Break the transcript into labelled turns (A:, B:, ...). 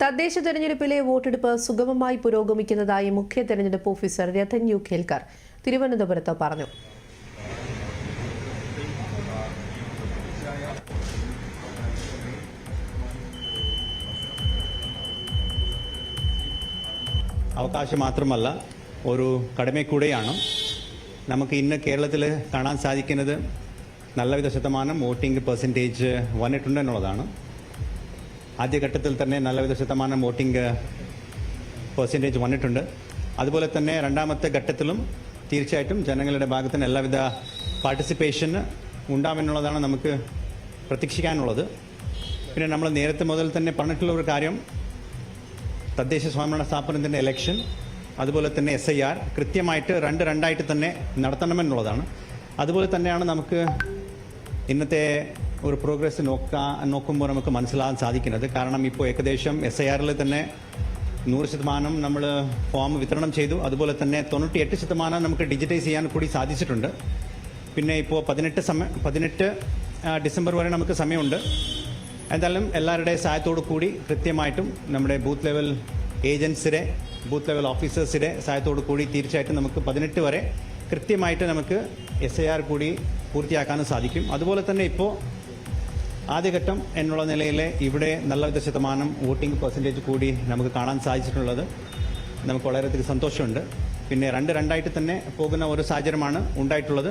A: തദ്ദേശ തെരഞ്ഞെടുപ്പിലെ വോട്ടെടുപ്പ് സുഗമമായി പുരോഗമിക്കുന്നതായി മുഖ്യ തെരഞ്ഞെടുപ്പ് ഓഫീസർ രഥൻ യു ഖേൽക്കർ തിരുവനന്തപുരത്ത് പറഞ്ഞു.
B: അവകാശം മാത്രമല്ല ഒരു കടമ കൂടെയാണ്. നമുക്ക് ഇന്ന് കേരളത്തിൽ കാണാൻ സാധിക്കുന്നത് നല്ലവിധ ശതമാനം വോട്ടിംഗ് പെർസെന്റേജ് വന്നിട്ടുണ്ട് എന്നുള്ളതാണ്. ആദ്യഘട്ടത്തിൽ തന്നെ നല്ലവിധ ശതമാനം വോട്ടിംഗ് പെർസെന്റേജ് വന്നിട്ടുണ്ട്. അതുപോലെ തന്നെ രണ്ടാമത്തെ ഘട്ടത്തിലും തീർച്ചയായിട്ടും ജനങ്ങളുടെ ഭാഗത്തുനിന്ന് എല്ലാവിധ പാർട്ടിസിപ്പേഷൻ ഉണ്ടാവുമെന്നുള്ളതാണ് നമുക്ക് പ്രതീക്ഷിക്കാനുള്ളത്. പിന്നെ നമ്മൾ നേരത്തെ മുതൽ തന്നെ പറഞ്ഞിട്ടുള്ള ഒരു കാര്യം തദ്ദേശ സ്വയംഭരണ സ്ഥാപനത്തിന്റെ ഇലക്ഷൻ അതുപോലെ തന്നെ എസ് ഐ ആർ കൃത്യമായിട്ട് രണ്ട് രണ്ടായിട്ട് തന്നെ നടത്തണമെന്നുള്ളതാണ്. അതുപോലെ തന്നെയാണ് നമുക്ക് ഇന്നത്തെ ഒരു പ്രോഗ്രസ് നോക്കാൻ നോക്കുമ്പോൾ നമുക്ക് മനസ്സിലാകാൻ സാധിക്കുന്നത്. കാരണം ഇപ്പോൾ ഏകദേശം എസ് ഐ ആറിൽ തന്നെ നൂറ് ശതമാനം നമ്മൾ ഫോം വിതരണം ചെയ്തു. അതുപോലെ തന്നെ തൊണ്ണൂറ്റി എട്ട് ശതമാനം നമുക്ക് ഡിജിറ്റൈസ് ചെയ്യാൻ കൂടി സാധിച്ചിട്ടുണ്ട്. പിന്നെ ഇപ്പോൾ പതിനെട്ട് സമയ പതിനെട്ട് ഡിസംബർ വരെ നമുക്ക് സമയമുണ്ട്. എന്തായാലും എല്ലാവരുടെയും സഹായത്തോടു കൂടി കൃത്യമായിട്ടും നമ്മുടെ ബൂത്ത് ലെവൽ ഏജൻസിയുടെ ബൂത്ത് ലെവൽ ഓഫീസേഴ്സിന്റെ സഹായത്തോടു കൂടി തീർച്ചയായിട്ടും നമുക്ക് പതിനെട്ട് വരെ കൃത്യമായിട്ട് നമുക്ക് എസ് ഐ ആർ കൂടി പൂർത്തിയാക്കാനും സാധിക്കും. അതുപോലെ തന്നെ ഇപ്പോൾ ആദ്യഘട്ടം എന്നുള്ള നിലയിൽ ഇവിടെ നല്ല വിധ ശതമാനം വോട്ടിംഗ് പെർസെന്റേജ് കൂടി നമുക്ക് കാണാൻ സാധിച്ചിട്ടുള്ളത്. നമുക്ക് വളരെയധികം സന്തോഷമുണ്ട്. പിന്നെ രണ്ട് രണ്ടായിട്ട് തന്നെ പോകുന്ന ഒരു സാഹചര്യമാണ് ഉണ്ടായിട്ടുള്ളത്.